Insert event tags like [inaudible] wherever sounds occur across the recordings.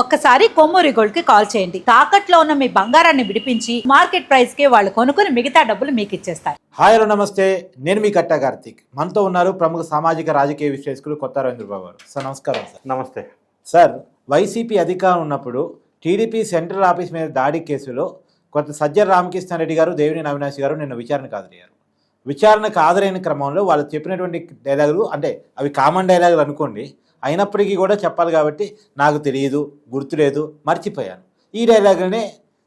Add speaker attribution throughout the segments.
Speaker 1: ఒక్కసారి కొమ్మూరి గోల్డ్కి కాల్ చేయండి. తాకట్లో ఉన్న మీ బంగారాన్ని విడిపించి మార్కెట్ ప్రైస్కి వాళ్ళు కొనుక్కుని మిగతా డబ్బులు మీకు ఇచ్చేస్తారు.
Speaker 2: హాయ్ హలో నమస్తే. నేను మీ కట్టా కార్తీక్. మనతో ఉన్నారు ప్రముఖ సామాజిక రాజకీయ విశ్లేషకులు కొత్త రవీంద్రబాబు గారు. సార్ నమస్కారం సార్.
Speaker 3: నమస్తే.
Speaker 2: సార్ వైసీపీ అధికారం ఉన్నప్పుడు టీడీపీ సెంట్రల్ ఆఫీస్ మీద దాడి కేసులో కొత్త సజ్జల రామకృష్ణారెడ్డి గారు దేవినేని అవినాష్ గారు నిన్న విచారణకు హాజరయ్యారు విచారణకు హాజరైన క్రమంలో వాళ్ళు చెప్పినటువంటి డైలాగులు అంటే అవి కామన్ డైలాగులు అనుకోండి అయినప్పటికీ కూడా చెప్పాలి కాబట్టి నాకు తెలియదు గుర్తులేదు మర్చిపోయాను. ఈ డైలాగ్నే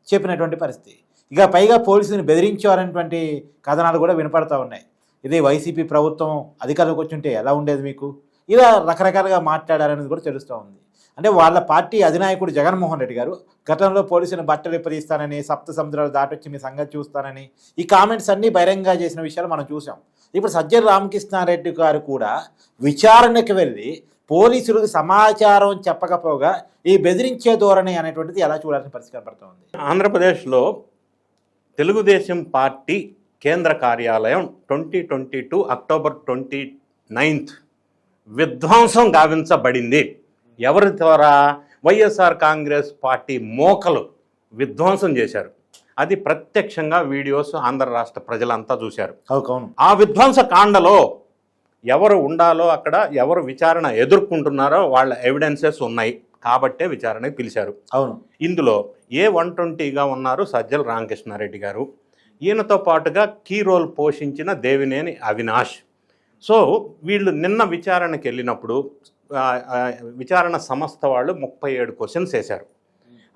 Speaker 2: చెప్పినటువంటి పరిస్థితి. ఇక పైగా పోలీసుని బెదిరించారనేటువంటి కథనాలు కూడా వినపడతా ఉన్నాయి. ఇది వైసీపీ ప్రభుత్వం అధికారంలోకి వచ్చుంటే ఎలా ఉండేది మీకు? ఇలా రకరకాలుగా మాట్లాడారనేది కూడా తెలుస్తూ ఉంది. అంటే వాళ్ళ పార్టీ అధినాయకుడు జగన్మోహన్ రెడ్డి గారు గతంలో పోలీసులను బట్టలు విపరీస్తానని సప్త సముద్రాలు దాటొచ్చి మీ సంగతి చూస్తానని ఈ కామెంట్స్ అన్నీ బహిరంగంగా చేసిన విషయాలు మనం చూసాం ఇప్పుడు సజ్జల రామకృష్ణారెడ్డి గారు కూడా విచారణకు వెళ్ళి పోలీసులకు సమాచారం చెప్పకపోగా ఈ బెదిరించే ధోరణి అనేటువంటిది ఎలా చూడాల్సిన పరిస్థితి కనపడుతూ ఉంది
Speaker 3: ఆంధ్రప్రదేశ్లో తెలుగుదేశం పార్టీ కేంద్ర కార్యాలయం twenty twenty two October twenty ninth విధ్వంసం గావించబడింది. ఎవరి ద్వారా? వైఎస్ఆర్ కాంగ్రెస్ పార్టీ మోకలు విధ్వంసం చేశారు. అది ప్రత్యక్షంగా వీడియోస్ ఆంధ్ర రాష్ట్ర ప్రజలంతా చూశారు. ఆ విధ్వంస కాండలో ఎవరు ఉండాలో అక్కడ ఎవరు విచారణ ఎదుర్కొంటున్నారో వాళ్ళ ఎవిడెన్సెస్ ఉన్నాయి. కాబట్టే విచారణకు పిలిచారు.
Speaker 2: అవును.
Speaker 3: ఇందులో ఏ వన్ ట్వంటీగా ఉన్నారు సజ్జల రామకృష్ణారెడ్డి గారు? ఈయనతో పాటుగా కీ రోల్ పోషించిన దేవినేని అవినాష్. సో వీళ్ళు నిన్న విచారణకి వెళ్ళినప్పుడు విచారణ సంస్థ వాళ్ళు ముప్పై ఏడు క్వశ్చన్స్ వేశారు.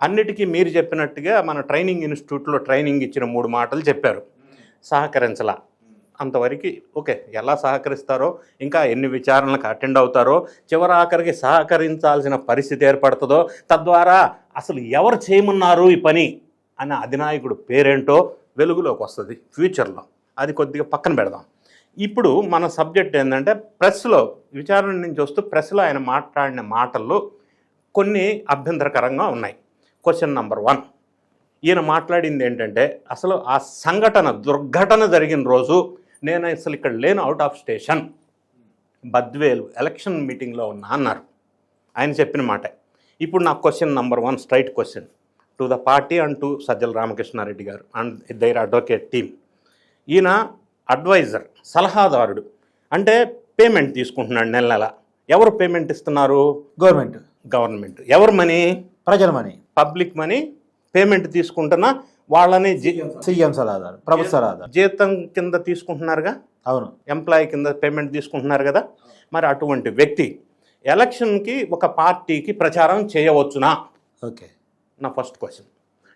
Speaker 3: అన్నిటికీ మీరు చెప్పినట్టుగా మన ట్రైనింగ్ ఇన్స్టిట్యూట్లో ట్రైనింగ్ ఇచ్చిన మూడు మాటలు చెప్పారు. సహకరించలా. అంతవరకు ఓకే ఎలా సహకరిస్తారో ఇంకా ఎన్ని విచారణలకు అటెండ్ అవుతారో చివరి ఆఖరికి సహకరించాల్సిన పరిస్థితి ఏర్పడుతుందో తద్వారా అసలు ఎవరు చేయమన్నారు ఈ పని అనే అధినాయకుడు పేరేంటో వెలుగులోకి వస్తుంది ఫ్యూచర్లో. అది కొద్దిగా పక్కన పెడదాం. ఇప్పుడు మన సబ్జెక్ట్ ఏంటంటే ప్రెస్లో విచారణ నుంచి వస్తూ ప్రెస్లో ఆయన మాట్లాడిన మాటలు కొన్ని అభ్యంతరకరంగా ఉన్నాయి. క్వశ్చన్ నంబర్ వన్ ఈయన మాట్లాడింది ఏంటంటే అసలు ఆ సంఘటన దుర్ఘటన జరిగిన రోజు నేను అసలు ఇక్కడ లేను out of station Badvel election మీటింగ్లో ఉన్నా అన్నారు. ఆయన చెప్పిన మాట. ఇప్పుడు నా question number one straight question to the party and to Sajjala Ramakrishna Reddy garu and their advocate team ఈయన అడ్వైజర్ సలహాదారుడు. అంటే పేమెంట్ తీసుకుంటున్నాడు నెల నెల. ఎవరు పేమెంట్ ఇస్తున్నారు?
Speaker 2: గవర్నమెంట్
Speaker 3: గవర్నమెంట్ ఎవరు మనీ?
Speaker 2: ప్రజల మనీ.
Speaker 3: Public money. పేమెంట్ తీసుకుంటున్నా వాళ్ళని జీ-
Speaker 2: సీఎం సలహాదారు ప్రభుత్వ సలహాదారు
Speaker 3: జీతం కింద తీసుకుంటున్నారుగా?
Speaker 2: అవును.
Speaker 3: ఎంప్లాయీ కింద పేమెంట్ తీసుకుంటున్నారు కదా? మరి అటువంటి వ్యక్తి ఎలక్షన్కి ఒక పార్టీకి ప్రచారం చేయవచ్చునా?
Speaker 2: ఓకే.
Speaker 3: నా ఫస్ట్ క్వశ్చన్.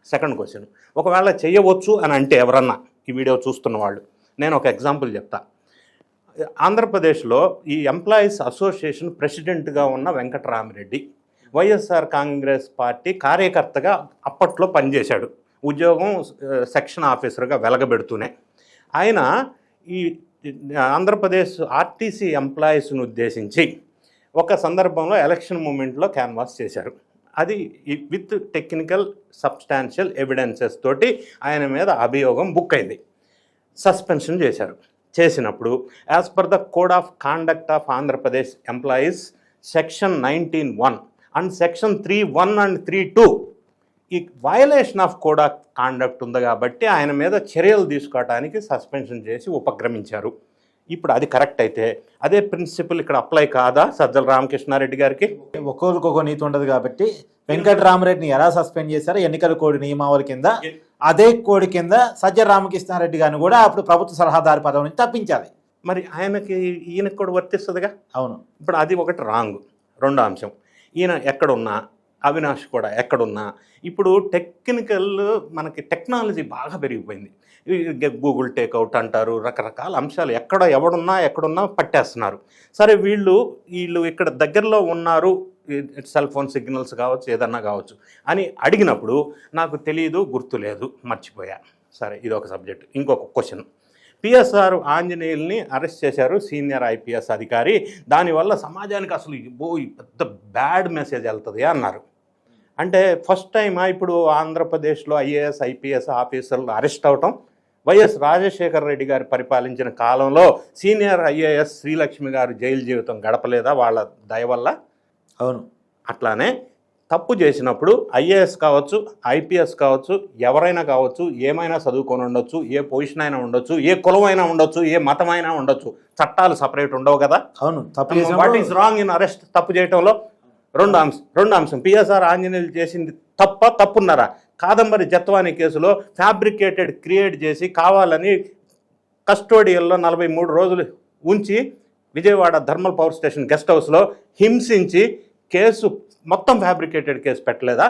Speaker 3: Second question. ఒకవేళ చేయవచ్చు అని అంటే ఎవరన్నా ఈ వీడియో చూస్తున్న వాళ్ళు నేను ఒక ఎగ్జాంపుల్ చెప్తా. ఆంధ్రప్రదేశ్లో ఈ ఎంప్లాయీస్ అసోసియేషన్ ప్రెసిడెంట్గా ఉన్న వెంకటరామిరెడ్డి వైఎస్ఆర్ కాంగ్రెస్ పార్టీ కార్యకర్తగా అప్పట్లో పనిచేశాడు. ఉద్యోగం సెక్షన్ ఆఫీసర్గా వెలగబెడుతూనే ఆయన ఈ ఆంధ్రప్రదేశ్ ఆర్టీసీ ఎంప్లాయీస్ను ఉద్దేశించి ఒక సందర్భంలో ఎలక్షన్ మూమెంట్లో క్యాన్వాస్ చేశారు. అది విత్ టెక్నికల్ సబ్స్టాన్షియల్ ఎవిడెన్సెస్ తోటి ఆయన మీద అభియోగం బుక్ అయింది. సస్పెన్షన్ చేశారు. చేసినప్పుడు as per the code of conduct of Andhra Pradesh employees section nineteen one and section three one and three two ఈ violation of code of conduct ఉంది కాబట్టి ఆయన మీద చర్యలు తీసుకోవడానికి సస్పెన్షన్ చేసి ఉపక్రమించారు. ఇప్పుడు అది కరెక్ట్ అయితే అదే ప్రిన్సిపల్ ఇక్కడ అప్లై కాదా సజ్జల రామకృష్ణారెడ్డి గారికి?
Speaker 2: ఒక్కొక్కరికి ఒక్కో నీతి ఉండదు కాబట్టి వెంకటరామరెడ్డిని ఎలా సస్పెండ్ చేశారో ఎన్నికల కోడ్ నియమావళి కింద అదే కోడ్ కింద సజ్జల రామకృష్ణారెడ్డి గారిని కూడా అప్పుడు ప్రభుత్వ సలహాదారు పదవి నుంచి తప్పించాలి.
Speaker 3: మరి ఆయనకి ఈయనకి కూడా వర్తిస్తుందిగా?
Speaker 2: అవును.
Speaker 3: ఇప్పుడు అది ఒకటి రాంగ్ రెండో అంశం. ఈయన ఎక్కడున్నా అవినాష్ కూడా ఎక్కడున్నా. ఇప్పుడు టెక్నికల్ మనకి టెక్నాలజీ బాగా పెరిగిపోయింది. గూగుల్ టేక్అవుట్ అంటారు రకరకాల అంశాలు ఎక్కడ ఎవడున్నా ఎక్కడున్నా పట్టేస్తున్నారు. సరే వీళ్ళు వీళ్ళు ఇక్కడ దగ్గరలో ఉన్నారు సెల్ ఫోన్ సిగ్నల్స్ కావచ్చు ఏదన్నా కావచ్చు అని అడిగినప్పుడు నాకు తెలియదు గుర్తు లేదు మర్చిపోయా. సరే ఇది ఒక సబ్జెక్ట్. ఇంకొక క్వశ్చన్. పిఎస్ఆర్ ఆంజనేయుల్ని అరెస్ట్ చేశారు సీనియర్ ఐపీఎస్ అధికారి. దానివల్ల సమాజానికి అసలు బో పెద్ద బ్యాడ్ మెసేజ్ వెళ్తుంది అన్నారు. అంటే ఫస్ట్ టైమా ఇప్పుడు ఆంధ్రప్రదేశ్లో ఐఏఎస్ ఐపీఎస్ ఆఫీసర్లు అరెస్ట్ అవటం? వైఎస్ రాజశేఖర రెడ్డి గారు పరిపాలించిన కాలంలో సీనియర్ ఐఏఎస్ శ్రీలక్ష్మి గారు జైలు జీవితం గడపలేదా వాళ్ళ దయ వల్ల?
Speaker 2: అవును.
Speaker 3: అట్లానే తప్పు చేసినప్పుడు ఐఏఎస్ కావచ్చు ఐపీఎస్ కావచ్చు ఎవరైనా కావచ్చు ఏమైనా చదువుకొని ఉండొచ్చు ఏ పొజిషన్ అయినా ఉండొచ్చు ఏ కులం అయినా ఉండొచ్చు ఏ మతం అయినా ఉండొచ్చు చట్టాలు సపరేట్ ఉండవు కదా?
Speaker 2: అవును. తప్పు
Speaker 3: what is wrong in arrest తప్పు చేయటంలో రెండు అంశం రెండు అంశం. పిఎస్ఆర్ ఆంజనేయులు చేసింది తప్ప తప్పున్నారా? కాదంబరి జత్వాని కేసులో ఫ్యాబ్రికేటెడ్ క్రియేట్ చేసి కావాలని కస్టోడియల్లో నలభై మూడు రోజులు ఉంచి Vijayawada thermal power station guest హౌస్లో హింసించి కేసు మొత్తం ఫ్యాబ్రికేటెడ్ కేసు పెట్టలేదా?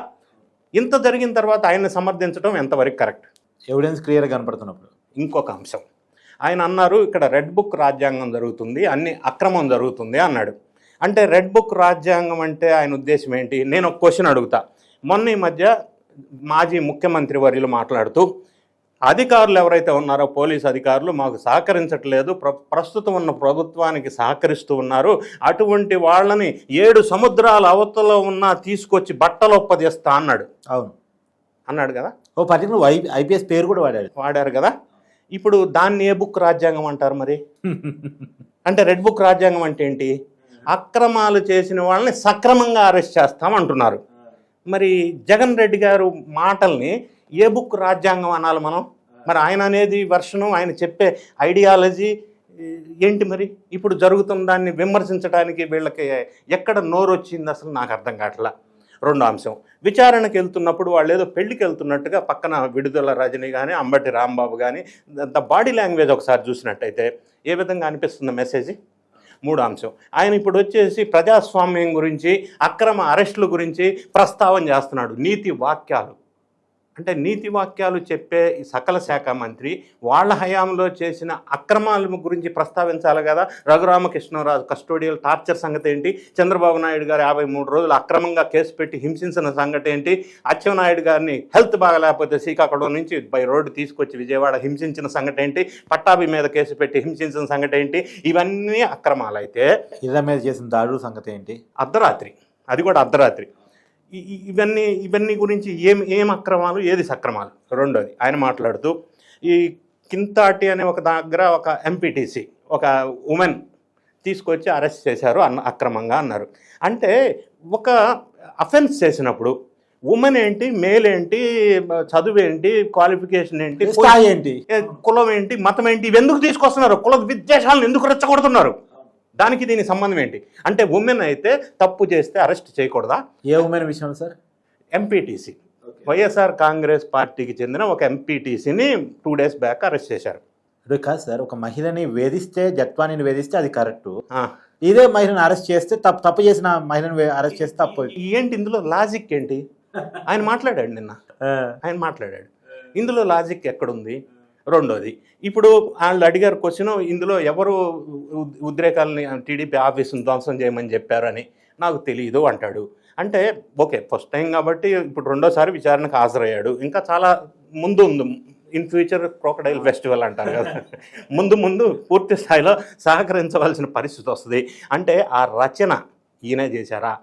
Speaker 3: ఇంత జరిగిన తర్వాత ఆయన్ని సమర్థించడం ఎంతవరకు కరెక్ట్?
Speaker 2: ఎవిడెన్స్ క్లియర్గా కనపడుతున్నప్పుడు.
Speaker 3: ఇంకొక అంశం. ఆయన అన్నారు ఇక్కడ రెడ్ బుక్ రాజ్యాంగం జరుగుతుంది అన్ని అక్రమం జరుగుతుంది అన్నాడు. అంటే రెడ్ బుక్ రాజ్యాంగం అంటే ఆయన ఉద్దేశం ఏంటి? నేను ఒక క్వశ్చన్ అడుగుతా. మొన్న ఈ మధ్య మాజీ ముఖ్యమంత్రి వర్యులు మాట్లాడుతూ అధికారులు ఎవరైతే ఉన్నారో పోలీస్ అధికారులు మాకు సహకరించట్లేదు. ప్ర ప్రస్తుతం ఉన్న ప్రభుత్వానికి సహకరిస్తూ ఉన్నారు. అటువంటి వాళ్ళని ఏడు సముద్రాల అవతల ఉన్నా తీసుకొచ్చి బట్టలు ఒప్పదీస్తా అన్నాడు.
Speaker 2: అవును.
Speaker 3: అన్నాడు కదా?
Speaker 2: ఓ పర్టికులర్ ఐ ఐపీఎస్ పేరు కూడా వాడాడు.
Speaker 3: వాడారు కదా? ఇప్పుడు దాన్ని ఏ బుక్ రాజ్యాంగం అంటారు మరి? అంటే రెడ్ బుక్ రాజ్యాంగం అంటే ఏంటి? అక్రమాలు చేసిన వాళ్ళని సక్రమంగా అరెస్ట్ చేస్తాం అంటున్నారు. మరి జగన్ రెడ్డి గారు మాటల్ని ఏ బుక్ రాజ్యాంగం అనాలి మనం? మరి ఆయన అనేది వర్షను ఆయన చెప్పే ఐడియాలజీ ఏంటి మరి? ఇప్పుడు జరుగుతున్న దాన్ని విమర్శించడానికి వీళ్ళకి ఎక్కడ నోరు వచ్చింది అసలు నాకు అర్థం కావట్లా? రెండో అంశం. విచారణకు వెళ్తున్నప్పుడు వాళ్ళు ఏదో పెళ్ళికి వెళ్తున్నట్టుగా పక్కన విడుదల రజని కానీ అంబటి రాంబాబు కానీ ద బాడీ లాంగ్వేజ్ ఒకసారి చూసినట్టయితే ఏ విధంగా అనిపిస్తుంది మెసేజ్? మూడో అంశం ఆయన ఇప్పుడు వచ్చేసి ప్రజాస్వామ్యం గురించి అక్రమ అరెస్టుల గురించి ప్రస్తావన చేస్తున్నాడు. నీతి వాక్యాలు. అంటే నీతి వాక్యాలు చెప్పే సకల శాఖ మంత్రి వాళ్ళ హయాంలో చేసిన అక్రమాల గురించి ప్రస్తావించాలి కదా. రఘురామకృష్ణరాజు కస్టోడియల్ టార్చర్ సంగతి ఏంటి? చంద్రబాబు నాయుడు గారు యాభై మూడు రోజులు అక్రమంగా కేసు పెట్టి హింసించిన సంగతి ఏంటి? అచ్చెన్నాయుడు గారిని హెల్త్ బాగలేకపోతే శ్రీకాకుళం నుంచి బై రోడ్డు తీసుకొచ్చి విజయవాడ హింసించిన సంగతి ఏంటి? పట్టాభి మీద కేసు పెట్టి హింసించిన సంగతి ఏంటి? ఇవన్నీ అక్రమాలు అయితే
Speaker 2: ఇళ్ళ మీద చేసిన దాడుల సంగతి ఏంటి?
Speaker 3: అర్ధరాత్రి. అది కూడా అర్ధరాత్రి. ఇవన్నీ ఇవన్నీ గురించి ఏం ఏం అక్రమాలు ఏది సక్రమాలు? రెండోది ఆయన మాట్లాడుతూ ఈ కింతాటి అనే ఒక దగ్గర ఒక ఎంపీటీసీ ఒక ఉమెన్ తీసుకొచ్చి అరెస్ట్ చేశారు అన్న అక్రమంగా అన్నారు. అంటే ఒక అఫెన్స్ చేసినప్పుడు ఉమెన్ ఏంటి మేల్ ఏంటి చదువు ఏంటి క్వాలిఫికేషన్ ఏంటి
Speaker 2: ఏంటి?
Speaker 3: కులం ఏంటి మతం ఏంటి ఇవి ఎందుకు తీసుకొస్తున్నారు? కుల విద్వేషాలను ఎందుకు రెచ్చగొడుతున్నారు? దానికి దీనికి సంబంధం ఏంటి? అంటే ఉమెన్ అయితే తప్పు చేస్తే అరెస్ట్ చేయకూడదా?
Speaker 2: ఏ ఉమెన్ విషయం సార్
Speaker 3: ఎంపీటీసీ వైఎస్ఆర్ కాంగ్రెస్ పార్టీకి చెందిన ఒక ఎంపీటీసీని టూ డేస్ బ్యాక్ అరెస్ట్ చేశారు.
Speaker 2: అది కాదు సార్ ఒక మహిళని వేధిస్తే జత్వానిని వేధిస్తే అది కరెక్ట్ ఇదే మహిళను అరెస్ట్ చేస్తే తప్పు తప్పు చేసిన మహిళను అరెస్ట్ చేస్తే తప్పు.
Speaker 3: ఏంటి ఇందులో లాజిక్ ఏంటి? [laughs] ఆయన మాట్లాడాడు నిన్న. ఆయన మాట్లాడాడు. ఇందులో లాజిక్ ఎక్కడుంది? రెండోది. ఇప్పుడు వాళ్ళు అడిగారు క్వశ్చన్ ఇందులో ఎవరు ఉద్- ఉద్రేకాలని టీడీపీ ఆఫీసును ధ్వంసం చేయమని చెప్పారని నాకు తెలియదు అంటాడు. అంటే ఓకే ఫస్ట్ టైం కాబట్టి ఇప్పుడు రెండోసారి విచారణకు హాజరయ్యాడు. ఇంకా చాలా ముందు ఉంది. ఇన్ ఫ్యూచర్ క్రోకడైల్ ఫెస్టివల్ అంటారు కదా. ముందు ముందు పూర్తి స్థాయిలో సహకరించవలసిన పరిస్థితి వస్తుంది. అంటే ఆ రచన ఈయనే చేశారా?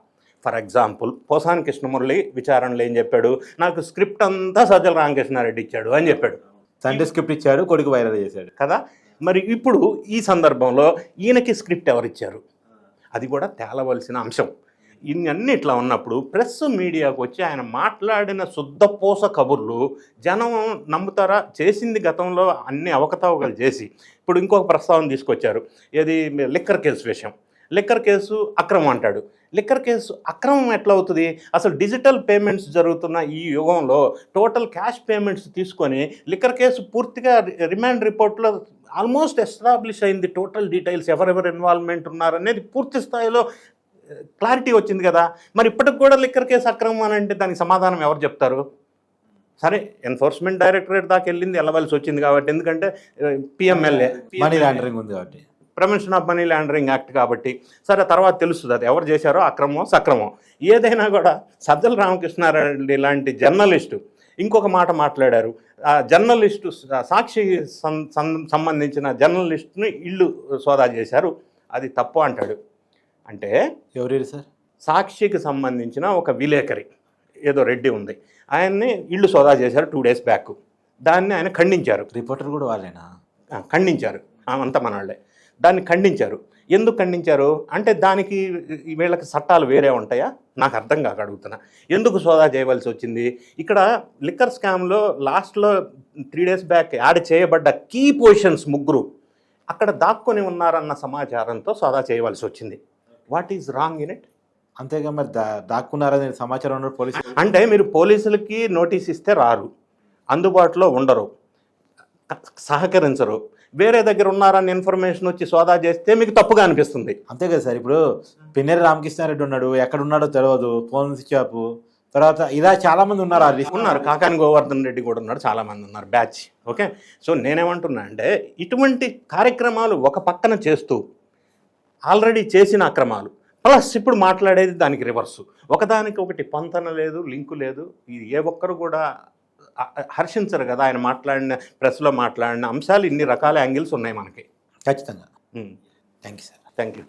Speaker 3: ఫర్ ఎగ్జాంపుల్ పోసాని కృష్ణమురళి విచారణలో ఏం చెప్పాడు? నాకు స్క్రిప్ట్ అంతా సజ్జల రామకృష్ణారెడ్డి ఇచ్చాడు అని చెప్పాడు.
Speaker 2: సండే స్క్రిప్ట్ ఇచ్చాడు కొడుకు వైరల్ చేశాడు.
Speaker 3: కదా? మరి ఇప్పుడు ఈ సందర్భంలో ఈయనకి స్క్రిప్ట్ ఎవరు ఇచ్చారు అది కూడా తేలవలసిన అంశం. ఇవన్నీ ఇట్లా ఉన్నప్పుడు ప్రెస్ మీడియాకు వచ్చి ఆయన మాట్లాడిన శుద్ధపూస కబుర్లు జనం నమ్ముతారా? చేసింది గతంలో అన్ని అవకతవకలు చేసి. ఇప్పుడు ఇంకొక ప్రస్తావన తీసుకొచ్చారు. ఏది? లిక్కర్ కేసు విషయం. లిక్కర్ కేసు అక్రమం అంటాడు. లిక్కర్ కేసు అక్రమం ఎట్లా అవుతుంది? అసలు డిజిటల్ పేమెంట్స్ జరుగుతున్న ఈ యుగంలో టోటల్ క్యాష్ పేమెంట్స్ తీసుకొని లిక్కర్ కేసు పూర్తిగా రిమాండ్ రిపోర్ట్లో ఆల్మోస్ట్ ఎస్టాబ్లిష్ అయింది. టోటల్ డీటెయిల్స్ ఎవరెవరు ఇన్వాల్వ్మెంట్ ఉన్నారనేది పూర్తి స్థాయిలో క్లారిటీ వచ్చింది కదా. మరి ఇప్పటికి కూడా లిక్కర్ కేసు అక్రమం అని అంటే దానికి సమాధానం ఎవరు చెప్తారు? సరే ఎన్ఫోర్స్మెంట్ డైరెక్టరేట్ దాకా వెళ్ళింది వెళ్ళవలసి వచ్చింది కాబట్టి. ఎందుకంటే పిఎంఎల్ఏ
Speaker 2: మనీ లాండరింగ్ ఉంది కాబట్టి.
Speaker 3: Prevention of money laundering act కాబట్టి. సరే తర్వాత తెలుస్తుంది అది. ఎవరు చేశారో? అక్రమం సక్రమం ఏదైనా కూడా సజ్జల రామకృష్ణారెడ్డి లాంటి జర్నలిస్టు ఇంకొక మాట మాట్లాడారు. ఆ జర్నలిస్టు సాక్షి సంబంధించిన జర్నలిస్టుని ఇల్లు సోదా చేశారు. అది తప్పు అంటాడు. అంటే
Speaker 2: ఎవరు సార్?
Speaker 3: సాక్షికి సంబంధించిన ఒక విలేకరి ఏదో రెడ్డి ఉంది. ఆయన్ని ఇల్లు సోదా చేశారు టూ డేస్ బ్యాక్. దాన్ని ఆయన ఖండించారు.
Speaker 2: రిపోర్టర్ కూడా వాళ్ళేనా?
Speaker 3: ఖండించారు. అంత మనవాళ్ళే దాన్ని ఖండించారు. ఎందుకు ఖండించారు? అంటే దానికి వీళ్ళకి చట్టాలు వేరే ఉంటాయా? నాకు అర్థం కాక అడుగుతున్నా. ఎందుకు సోదా చేయవలసి వచ్చింది? ఇక్కడ లిక్కర్ స్కామ్లో లాస్ట్లో త్రీ డేస్ బ్యాక్ యాడ్ చేయబడ్డ కీ పొజిషన్స్ ముగ్గురు అక్కడ దాక్కొని ఉన్నారన్న సమాచారంతో సోదా చేయవలసి వచ్చింది. What is wrong in it?
Speaker 2: అంతేగా మరి దా దాక్కున్నారనే సమాచారం ఉన్న పోలీసు
Speaker 3: అంటే మీరు పోలీసులకి నోటీస్ ఇస్తే రారు. అందుబాటులో ఉండరు. సహకరించరు. వేరే దగ్గర ఉన్నారన్న ఇన్ఫర్మేషన్ వచ్చి సోదా చేస్తే మీకు తప్పుగా అనిపిస్తుంది.
Speaker 2: అంతే కదా సార్ ఇప్పుడు పిన్నెరి రామకృష్ణారెడ్డి ఉన్నాడు ఎక్కడ ఉన్నాడో తెలియదు ఫోన్ ఆఫ్ తర్వాత ఇలా చాలా మంది ఉన్నారు
Speaker 3: ఉన్నారు కాకాని గోవర్ధన్ రెడ్డి కూడా ఉన్నారు చాలా మంది ఉన్నారు బ్యాచ్ ఓకే? సో నేనేమంటున్నా అంటే ఇటువంటి కార్యక్రమాలు ఒక పక్కన చేస్తూ ఆల్రెడీ చేసిన అక్రమాలు ప్లస్ ఇప్పుడు మాట్లాడేది దానికి రివర్సు ఒకదానికి ఒకటి పొంతన లేదు లింకు లేదు ఇది ఏ ఒక్కరు కూడా హర్షించరు కదా ఆయన మాట్లాడిన ప్రెస్లో మాట్లాడిన అంశాలు ఇన్ని రకాల యాంగిల్స్ ఉన్నాయి మనకి.
Speaker 2: ఖచ్చితంగా. Thank you sir.
Speaker 3: Thank you